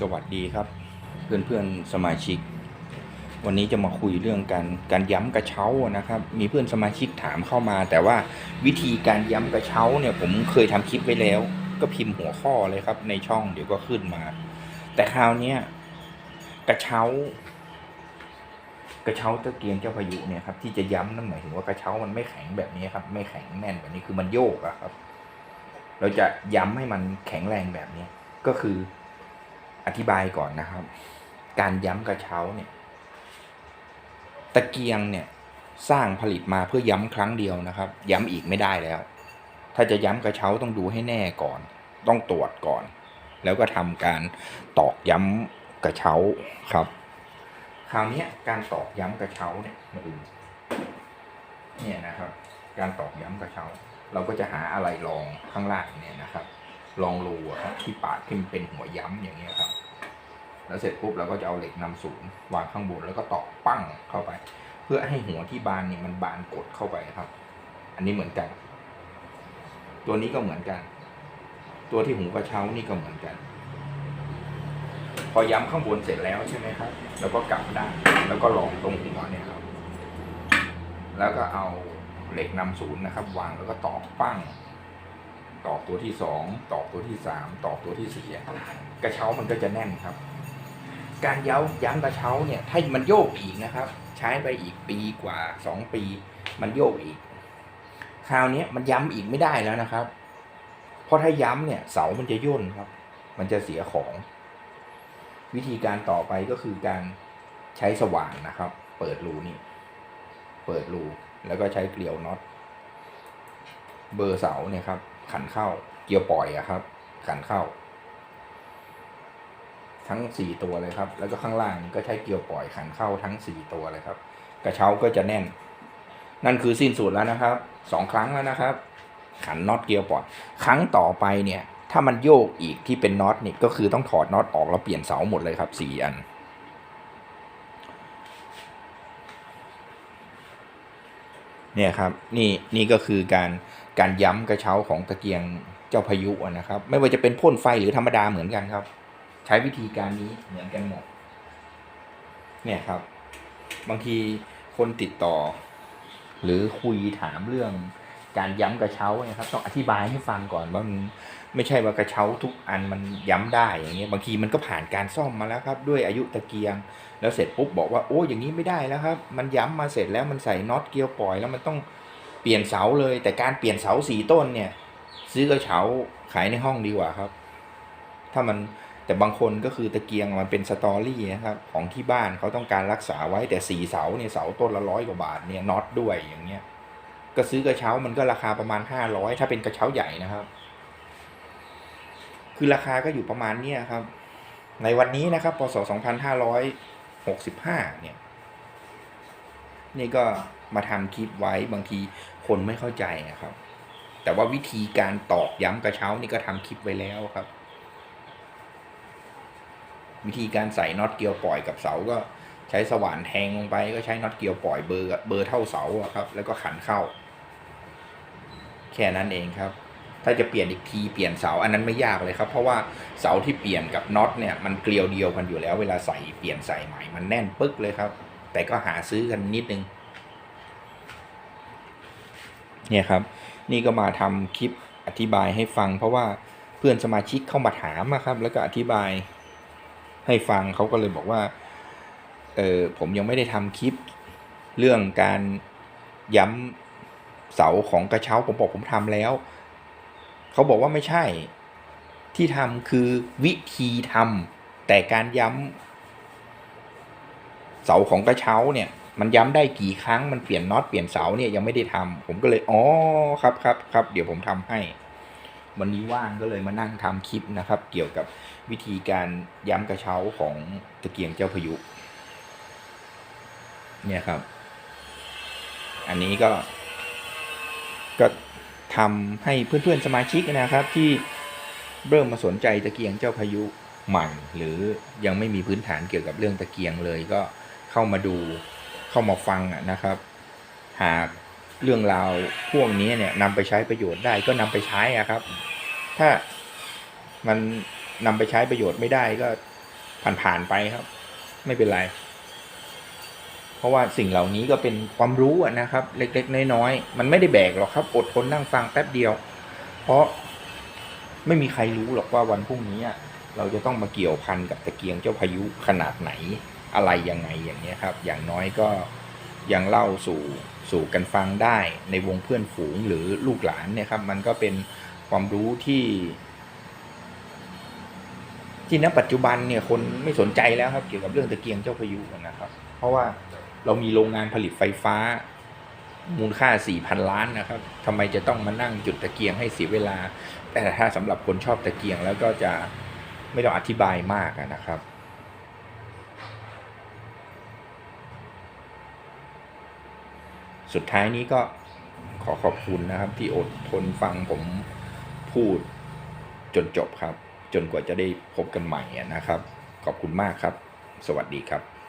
สวัสดีครับ เพื่อนเพื่อนสมาชิก วันนี้จะมาคุยเรื่องการการย้ำกระเช้านะครับ มีเพื่อนสมาชิกถามเข้ามา แต่ว่าวิธีการย้ำกระเช้าเนี่ยผมเคยทำคลิปไว้แล้ว ก็พิมพ์หัวข้อเลยครับ ในช่องเดี๋ยวก็ขึ้นมา แต่คราวเนี้กระเช้า กระเช้าตะเกียงเจ้าพายุเนี่ยครับที่จะย้ำนั่นหมายถึงว่ากระเช้ามันไม่แข็งแบบนี้ครับ ไม่แข็งแน่นแบบนี้คือมันโยกอะครับ เราจะย้ำให้มันแข็งแรงแบบนี้ก็คือ อธิบายก่อนนะครับ การย้ำกระเช้าเนี่ย ตะเกียงเนี่ยสร้างผลิตมาเพื่อย้ำครั้งเดียวนะครับ ย้ำอีกไม่ได้แล้ว ถ้าจะย้ำกระเช้าต้องดูให้แน่ก่อน ต้องตรวจก่อน แล้วก็ทำการตอกย้ำกระเช้าครับ คราวนี้การตอกย้ำกระเช้าเนี่ยมาดูเนี่ยนะครับ การตอกย้ำกระเช้า เราก็จะหาอะไรรองข้างล่างเนี่ยนะครับรองรูครับที่ปาดที่มันเป็นหัวย้ำอย่างเงี้ยครับ แล้วเสร็จปุ๊บเราก็จะเอาเหล็กนำศูนย์วางข้างบนแล้วก็ตอกปั้งเข้าไป เพื่อให้หัวที่บานเนี่ยมันบานกดเข้าไปครับ อันนี้เหมือนกัน ตัวนี้ก็เหมือนกัน ตัวที่หูกระเช้านี่ก็เหมือนกัน พอย้ำข้างบนเสร็จแล้วใช่ไหมครับ แล้วก็กลับด้านแล้วก็ลองตรงหัวเนี่ยครับ แล้วก็เอาเหล็กนำศูนย์นะครับ วางแล้วก็ตอกปั้งตอกตัวที่สองตอกตัวที่สามตอกตัวที่สี่กระเช้ามันก็จะแน่นครับ การเย้าย้ำกระเช้าเนี่ย ถ้ามันโยกอีกนะครับ ใช้ไปอีกปีกว่าสองปี มันโยกอีก คราวนี้มันย้ำอีกไม่ได้แล้วนะครับ เพราะถ้าย้ำเนี่ย เสามันจะย่นครับ มันจะเสียของ วิธีการต่อไปก็คือการใช้สว่านนะครับ เปิดรูนี่ เปิดรูแล้วก็ใช้เกลียวน็อตเบอร์เสาเนี่ยครับ ขันเข้าเกียวปล่อยอะครับ ขันเข้า ทั้งสี่ตัวเลยครับ แล้วก็ข้างล่างก็ใช้เกียวปล่อยขันเข้าทั้งสี่ตัวเลยครับ กระเช้าก็จะแน่น นั่นคือสิ้นสุดแล้วนะครับสองครั้งแล้วนะครับ ขันน็อตเกียวปล่อยครั้งต่อไปเนี่ย ถ้ามันโยกอีกที่เป็นน็อตนี่ก็คือต้องถอดน็อตออกแล้วเปลี่ยนเสาหมดเลยครับสี่อันเนี่ยครับนี่นี่ก็คือการการย้ำกระเช้าของตะเกียงเจ้าพายุนะครับ ไม่ว่าจะเป็นพ่นไฟหรือธรรมดาเหมือนกันครับ ใช้วิธีการนี้เหมือนกันหมด เนี่ยครับ บางทีคนติดต่อ หรือคุยถามเรื่องการย้ำกระเช้าเนี่ยครับ ต้องอธิบายให้ฟังก่อนว่ามันไม่ใช่ว่ากระเช้าทุกอันมันย้ำได้อย่างเงี้ยบางทีมันก็ผ่านการซ่อมมาแล้วครับ ด้วยอายุตะเกียง แล้วเสร็จปุ๊บบอกว่าโอ้อย่างนี้ไม่ได้แล้วครับ มันย้ำมาเสร็จแล้วมันใส่น็อตเกียวปล่อยแล้วมันต้องเปลี่ยนเสาเลย แต่การเปลี่ยนเสาสี่ต้นเนี่ย ซื้อกระเช้าขายในห้องดีกว่าครับ ถ้ามัน แต่บางคนก็คือตะเกียงมันเป็นสตอรี่นะครับของที่บ้านเขาต้องการรักษาไว้แต่สีเสาเนี่ยเสาต้นละร้อยกว่าบาทเนี่ยน็อตด้วยอย่างเงี้ยก็ซื้อกระเช้ามันก็ราคาประมาณห้าร้อยถ้าเป็นกระเช้าใหญ่นะครับ คือราคาก็อยู่ประมาณเนี้ยครับ ในวันนี้นะครับพศสองพันห้าร้อยหกสิบห้าเนี่ย นี่ก็มาทำคลิปไว้บางทีคนไม่เข้าใจนะครับ แต่ว่าวิธีการตอกย้ำกระเช้านี่ก็ทำคลิปไว้แล้วครับ วิธีการใส่น็อตเกลียวปล่อยกับเสาก็ใช้สว่านแทงลงไปก็ใช้น็อตเกลียวปล่อยเบอร์เบอร์เท่าเสาครับ แล้วก็ขันเข้า แค่นั้นเองครับ ถ้าจะเปลี่ยนอีกทีเปลี่ยนเสาอันนั้นไม่ยากเลยครับ เพราะว่าเสาที่เปลี่ยนกับน็อตเนี่ยมันเกลียวเดียวกันอยู่แล้ว เวลาใส่เปลี่ยนใส่ใหม่มันแน่นปึ๊กเลยครับ แต่ก็หาซื้อกันนิดนึง เนี่ยครับ นี่ก็มาทำคลิปอธิบายให้ฟัง เพราะว่าเพื่อนสมาชิกเข้ามาถามอะครับ แล้วก็อธิบาย ให้ฟังเขาก็เลยบอกว่าเออผมยังไม่ได้ทำคลิปเรื่องการย้ำเสาของกระเช้าผมบอกผมทำแล้วเขาบอกว่าไม่ใช่ที่ทำคือวิธีทำแต่การย้ำเสาของกระเช้าเนี่ย มันย้ำได้กี่ครั้งมันเปลี่ยนน็อตเปลี่ยนเสาเนี่ยยังไม่ได้ทำผมก็เลยอ๋อครับครับครับเดี๋ยวผมทำให้ วันนี้ว่างก็เลยมานั่งทำคลิปนะครับ เกี่ยวกับวิธีการย้ำกระเช้าของตะเกียงเจ้าพายุ เนี่ยครับ อันนี้ก็ ก็ทำให้เพื่อนๆสมาชิกนะครับที่เริ่มมาสนใจตะเกียงเจ้าพายุใหม่ หรือยังไม่มีพื้นฐานเกี่ยวกับเรื่องตะเกียงเลยก็เข้ามาดูเข้ามาฟังนะครับ หาก เรื่องราวพวกนี้เนี่ยนำไปใช้ประโยชน์ได้ก็นำไปใช้อะครับ ถ้ามันนำไปใช้ประโยชน์ไม่ได้ก็ผ่านๆไปครับ ไม่เป็นไร เพราะว่าสิ่งเหล่านี้ก็เป็นความรู้นะครับ เล็กๆน้อยๆมันไม่ได้แบกหรอกครับ อดทนนั่งฟังแป๊บเดียว เพราะไม่มีใครรู้หรอกว่าวันพรุ่งนี้เราจะต้องมาเกี่ยวพันกับตะเกียงเจ้าพายุขนาดไหนอะไรยังไงอย่างเนี้ยครับ อย่างน้อยก็ ยังเล่าสู่สู่กันฟังได้ในวงเพื่อนฝูงหรือลูกหลานเนี่ยครับมันก็เป็นความรู้ที่ที่ณปัจจุบันเนี่ยคนไม่สนใจแล้วครับเกี่ยวกับเรื่องตะเกียงเจ้าพายุนะครับ เพราะว่าเรามีโรงงานผลิตไฟฟ้า มูลค่า 4,000 ล้านนะครับทำไมจะต้องมานั่งจุดตะเกียงให้เสียเวลา แต่ถ้าสำหรับคนชอบตะเกียงแล้วก็จะไม่ต้องอธิบายมากนะครับ สุดท้ายนี้ก็ขอขอบคุณนะครับ ที่อดทนฟังผมพูดจนจบครับ จนกว่าจะได้พบกันใหม่นะครับ ขอบคุณมากครับ สวัสดีครับ